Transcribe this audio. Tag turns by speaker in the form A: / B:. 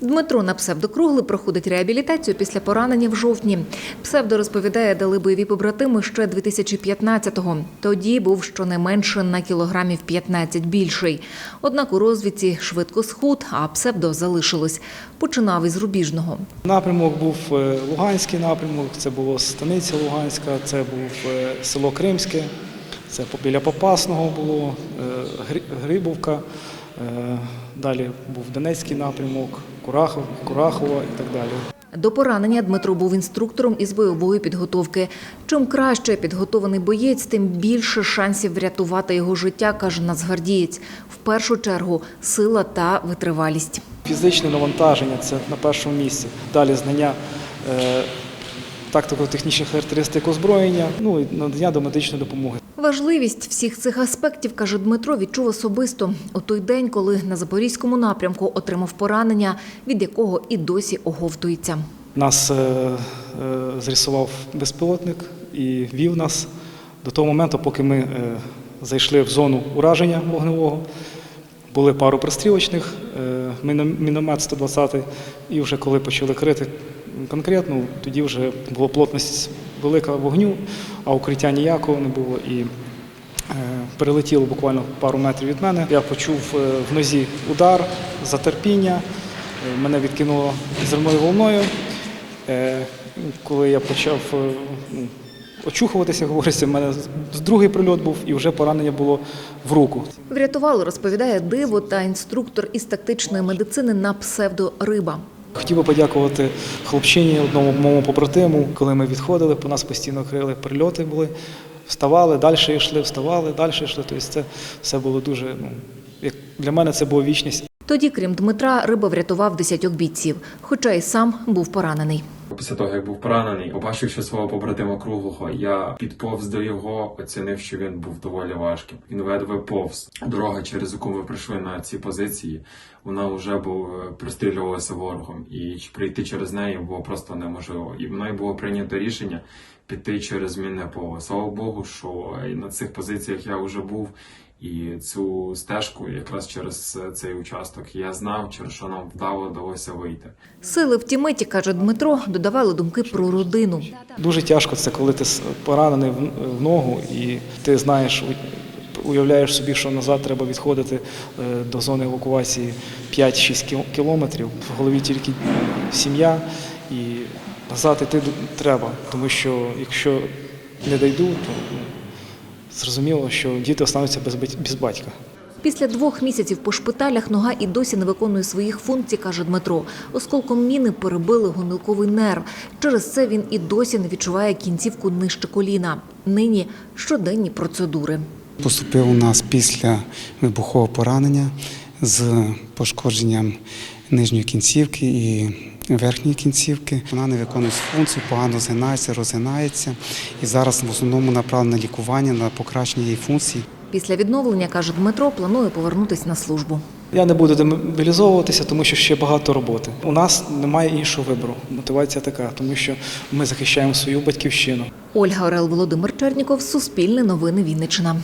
A: Дмитро на псевдокругли проходить реабілітацію після поранення в жовтні. Псевдо розповідає, дали бойові побратими ще 2015-го. Тоді був щонайменше на кілограмів 15 більший. Однак у розвідці швидко схуд, а псевдо залишилось. Починав із рубіжного.
B: Напрямок був е, Луганський напрямок, це була станиця Луганська, це був е, село Кримське, це біля Попасного було, е, Грибовка, далі був Донецький напрямок, Курахов, Курахова і так далі.
A: До поранення Дмитро був інструктором із бойової підготовки. Чим краще підготований боєць, тим більше шансів врятувати його життя, каже нацгвардієць. В першу чергу сила та витривалість.
B: Фізичне навантаження це на першому місці. Далі знання е, тактико-технічних характеристик озброєння, ну і надання до медичної допомоги.
A: Важливість всіх цих аспектів, каже Дмитро, відчув особисто у той день, коли на запорізькому напрямку отримав поранення, від якого і досі оговтується.
B: Нас е, е, зрисував безпілотник і вів нас до того моменту, поки ми е, зайшли в зону ураження вогневого. Були пару пристрілочних, міно- міномет 120, і вже коли почали крити конкретно, тоді вже була плотність велика вогню, а укриття ніякого не було. І е, перелетіло буквально пару метрів від мене. Я почув е, в нозі удар, затерпіння, е, мене відкинуло зерною волною. Коли я почав очухуватися, говориться, в мене другий прильот був і вже поранення було в руку.
A: Врятувало, розповідає диво та інструктор із тактичної медицини на псевдо Риба.
B: Хотів би подякувати хлопчині, одному моєму побратиму. Коли ми відходили, по нас постійно крили прильоти були. Вставали, далі йшли, вставали, далі йшли. Тобто це все було дуже, ну, як для мене це була вічність.
A: Тоді, крім Дмитра, Риба врятував десятьох бійців, хоча й сам був поранений.
C: Після того, як був поранений, побачивши свого побратима круглого, я підповз до його, оцінив, що він був доволі важким. Він ледве повз. Дорога, через яку ми прийшли на ці позиції, вона вже був е, пристрілювалася ворогом, і прийти через неї було просто неможливо. І мною було прийнято рішення піти через мінне поле. Слава Богу, що на цих позиціях я вже був. І цю стежку якраз через цей участок я знав, через що нам вдало вдалося вийти.
A: Сили в ті миті, каже Дмитро, додавали думки про родину.
B: Дуже тяжко це, коли ти поранений в ногу, і ти знаєш, уявляєш собі, що назад треба відходити е, до зони евакуації 5-6 кілометрів. В голові тільки сім'я, і назад іти треба, тому що якщо не дойду, то зрозуміло, що діти остануться без, без батька.
A: Після двох місяців по шпиталях нога і досі не виконує своїх функцій, каже Дмитро. Осколком міни перебили гомілковий нерв. Через це він і досі не відчуває кінцівку нижче коліна. Нині щоденні процедури.
D: Поступив у нас після вибухового поранення з пошкодженням нижньої кінцівки і верхньої кінцівки. Вона не виконує функцію, погано згинається, розгинається. І зараз в основному направлено на лікування, на покращення її функцій.
A: Після відновлення, каже Дмитро, планує повернутися на службу.
B: Я не буду демобілізовуватися, тому що ще багато роботи. У нас немає іншого вибору. Мотивація така, тому що ми захищаємо свою батьківщину.
A: Ольга Орел, Володимир Черніков, Суспільне новини Вінниччина.